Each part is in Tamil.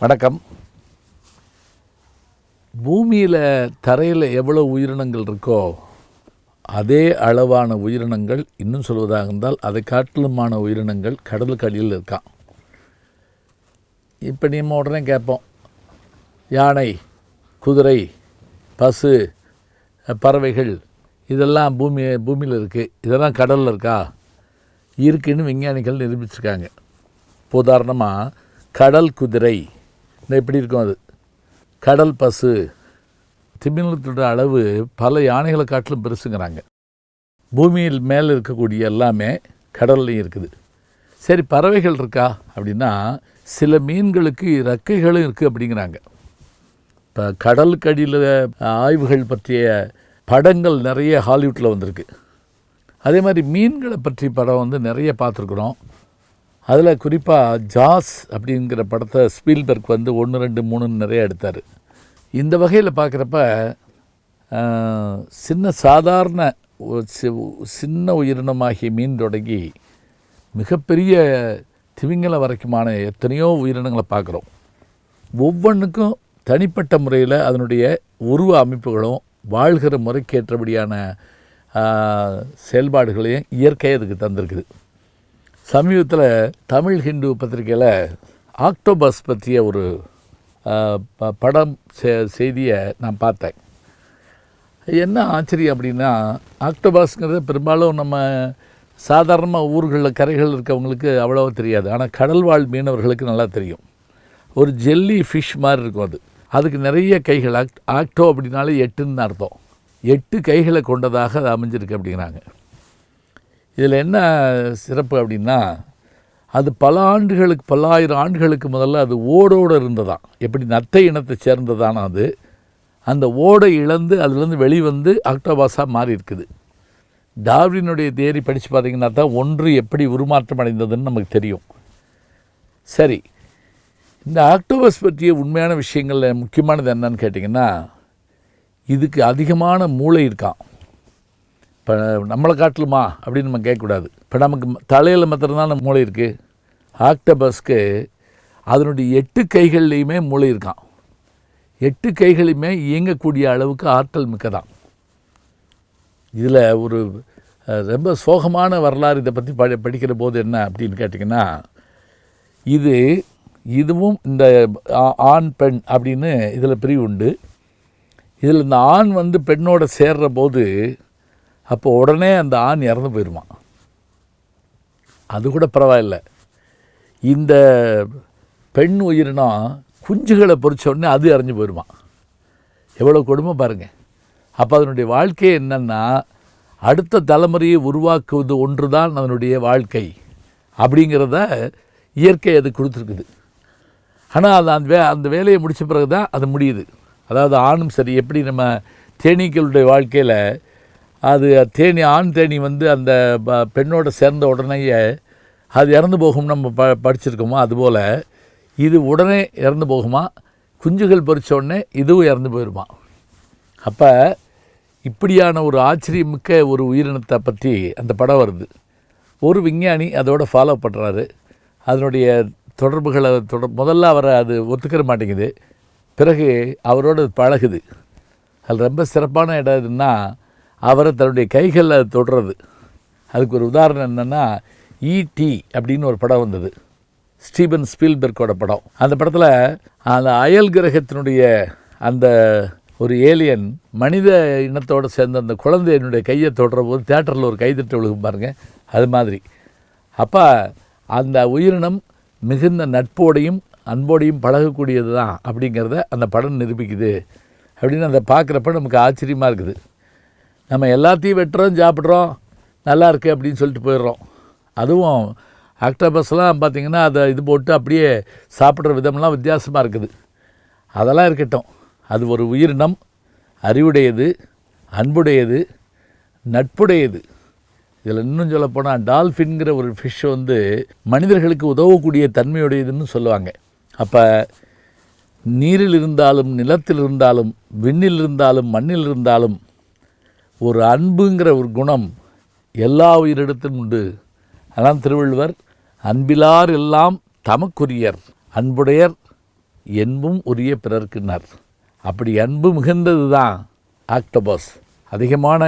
வணக்கம். பூமியில் தரையில் எவ்வளோ உயிரினங்கள் இருக்கோ அதே அளவான உயிரினங்கள் இன்னும் சொல்வதாக இருந்தால் அதை காட்டிலுமான உயிரினங்கள் கடலுக்கு அடியில் இருக்கான் இப்போ நம்ம உடனே கேட்போம். யானை குதிரை பசு பறவைகள் இதெல்லாம் பூமி பூமியில் இருக்குது இதெல்லாம் கடலில் இருக்கா? இருக்குன்னு விஞ்ஞானிகள் நிரூபிச்சிருக்காங்க. இப்போ உதாரணமாக கடல் குதிரை இந்த எப்படி இருக்கும் அது? கடல் பசு. திமிங்கலத்தோட அளவு பல யானைகளை காட்டிலும் பெருசுங்கிறாங்க. பூமியில் மேலே இருக்கக்கூடிய எல்லாமே கடல்லையும் இருக்குது. சரி பறவைகள் இருக்கா? அப்படின்னா சில மீன்களுக்கு இறக்கைகளும் இருக்குது அப்படிங்கிறாங்க. இப்போ கடலுக்கடியில் ஆய்வுகள் பற்றிய படங்கள் நிறைய ஹாலிவுட்டில் வந்திருக்கு. அதே மாதிரி மீன்களை பற்றி படம் வந்து நிறைய பார்த்துருக்குறோம். அதில் குறிப்பாக ஜாஸ் அப்படிங்கிற படத்தை ஸ்பீல்பர்க் வந்து ஒன்று ரெண்டு மூணுன்னு நிறைய எடுத்தார். இந்த வகையில் பார்க்குறப்ப சின்ன சாதாரண சின்ன உயிரினமாகிய மீன் தொடங்கி மிகப்பெரிய திமிங்கலம் வரைக்குமான எத்தனையோ உயிரினங்களை பார்க்குறோம் ஒவ்வொன்றுக்கும் தனிப்பட்ட முறையில் அதனுடைய உருவ அமைப்புகளும் வாழ்கிற முறைக்கேற்றபடியான செயல்பாடுகளையும் இயற்கையாக அதுக்கு தந்திருக்குது. சமீபத்தில் தமிழ் ஹிந்து பத்திரிக்கையில் ஆக்டோபஸ் பற்றிய ஒரு ப- படம் செ- செய்தியை நான் பார்த்தேன். என்ன ஆச்சரியம் அப்படின்னா ஆக்டோபாஸ்ங்கிறது பெரும்பாலும் நம்ம சாதாரணமாக ஊர்களில் கரைகள் இருக்கவங்களுக்கு அவ்வளோவா தெரியாது. ஆனால் கடல்வாழ் மீனவர்களுக்கு நல்லா தெரியும். ஒரு ஜெல்லி ஃபிஷ் மாதிரி இருக்கும் அது. அதுக்கு நிறைய கைகள். ஆக்ட் ஆக்டோ அப்படின்னாலே எட்டுன்னு அர்த்தம். எட்டு கைகளை கொண்டதாக அது அமைஞ்சிருக்கு அப்படிங்கிறாங்க. இதில் என்ன சிறப்பு அப்படின்னா அது பல ஆண்டுகளுக்கு பல்லாயிரம் ஆண்டுகளுக்கு முதல்ல அது ஓடோடு இருந்ததாம். எப்படி நத்தை இனத்தை சேர்ந்ததான அது? அந்த ஓடை இழந்து அதுலேருந்து வெளிவந்து ஆக்டோபாஸாக மாறி இருக்குது டார்வினுடைய தேரி படித்து பார்த்தீங்கன்னா தான் ஒன்று எப்படி உருமாற்றம் அடைந்ததுன்னு நமக்கு தெரியும். சரி இந்த ஆக்டோபஸ் பற்றிய உண்மையான விஷயங்களில் முக்கியமானது என்னன்னு கேட்டிங்கன்னா இதுக்கு அதிகமான மூளை இருக்கான் இப்போ நம்மளை காட்டலுமா? அப்படின்னு நம்ம கேட்கக்கூடாது. இப்போ நமக்கு தலையில் மாத்திரம்தான் மூளை இருக்குது ஆக்டபஸ்க்கு அதனுடைய எட்டு கைகள்லேயுமே மூளை இருக்கான் எட்டு கைகளையுமே இயங்கக்கூடிய அளவுக்கு ஆற்றல் மிக்கதான் இதில் ஒரு ரொம்ப சோகமான வரலாறு இதை பற்றி படி படிக்கிற போது என்ன அப்படின்னு கேட்டிங்கன்னா இது இதுவும் இந்த ஆ- ஆண் பெண் அப்படின்னு இதில் பிரிவு உண்டு. இதில் இந்த ஆண் வந்து பெண்ணோட சேர்ற போது அப்போ உடனே அந்த ஆண் இறந்து போயிடுமா அது கூட பரவாயில்ல. இந்த பெண் உயிரினம் குஞ்சுகளை பொறிச்ச உடனே அது இறஞ்சு போயிடுமா எவ்வளோ கொடுமை பாருங்கள் அப்போ அதனுடைய வாழ்க்கை என்னென்னா அடுத்த தலைமுறையை உருவாக்குவது ஒன்று தான் அதனுடைய வாழ்க்கை. அப்படிங்கிறத இயற்கை அது கொடுத்துருக்குது. ஆனால் அது அந்த வே அந்த வேலையை முடித்த பிறகு தான் அது முடியுது. அதாவது ஆணும் சரி எப்படி நம்ம தேனீக்களுடைய வாழ்க்கையில் அது தேனி ஆண் தேனி வந்து அந்த ப- பெண்ணோட சேர்ந்த உடனேயே அது இறந்து போகும் நம்ம ப படிச்சிருக்கோமோ அதுபோல் இது உடனே இறந்து போகுமா? குஞ்சுகள் பொறிச்ச உடனே இதுவும் இறந்து போயிடுமா அப்போ இப்படியான ஒரு ஆச்சரியமிக்க ஒரு உயிரினத்தை பற்றி அந்த படம் வருது. ஒரு விஞ்ஞானி அதோட ஃபாலோ பண்ணுறாரு அதனுடைய தொடர்புகளை தொடர் முதல்ல அவரை அது ஒத்துக்கிற மாட்டேங்குது. பிறகு அவரோட பழகுது. அது ரொம்ப சிறப்பான இடம் எதுன்னா அவரை தன்னுடைய கைகளில் அது தொடுறது. அதுக்கு ஒரு உதாரணம் என்னென்னா இடி அப்படின்னு ஒரு படம் வந்தது. ஸ்டீபன் ஸ்பீல்பெர்க்கோட படம். அந்த படத்தில் அந்த அயல் கிரகத்தினுடைய அந்த ஒரு ஏலியன் மனித இனத்தோடு சேர்ந்த அந்த குழந்தையினுடைய கையை தொடுற போது தேட்டரில் ஒரு கைதட்டு விழுகும் பாருங்கள் அது மாதிரி. அப்போ அந்த உயிரினம் மிகுந்த நட்போடையும் அன்போடையும் பழகக்கூடியது தான் அப்படிங்கிறத அந்த படம் நிரூபிக்குது. அப்படின்னு அதை பார்க்குறப்ப நமக்கு ஆச்சரியமாக இருக்குது. நம்ம எல்லாத்தையும் வெட்டுறோம் சாப்பிட்றோம் நல்லா இருக்குது அப்படின்னு சொல்லிட்டு போயிடுறோம். அதுவும் ஆக்டோபஸ்லாம் பார்த்திங்கன்னா அதை இது போட்டு அப்படியே சாப்பிட்ற விதம்லாம் வித்தியாசமாக இருக்குது. அதெல்லாம் இருக்கட்டும். அது ஒரு உயிரினம் அறிவுடையது அன்புடையது நட்புடையது. இதில் இன்னும் சொல்லப்போனால் டால்ஃபின்கிற ஒரு ஃபிஷ் வந்து மனிதர்களுக்கு உதவக்கூடிய தன்மையுடையதுன்னு சொல்லுவாங்க. அப்போ நீரில் இருந்தாலும் நிலத்தில் இருந்தாலும் விண்ணில் இருந்தாலும் மண்ணில் இருந்தாலும் ஒரு அன்புங்கிற ஒரு குணம் எல்லா உயிரிடத்திலும் உண்டு. அதான் திருவள்ளுவர் அன்பிலார் எல்லாம் தமக்குரியர் அன்புடையர் என்பும் உரிய பிறர்க்குனார் அப்படி அன்பு மிகுந்தது தான் ஆக்டோபஸ். அதிகமான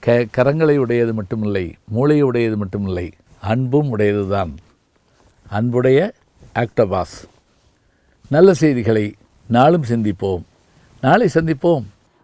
க கரங்களை உடையது மட்டுமில்லை மூளையை உடையது மட்டுமில்லை அன்பும் உடையது தான் அன்புடைய ஆக்டோபாஸ். நல்ல செய்திகளை நாளும் சிந்திப்போம். நாளை சந்திப்போம்.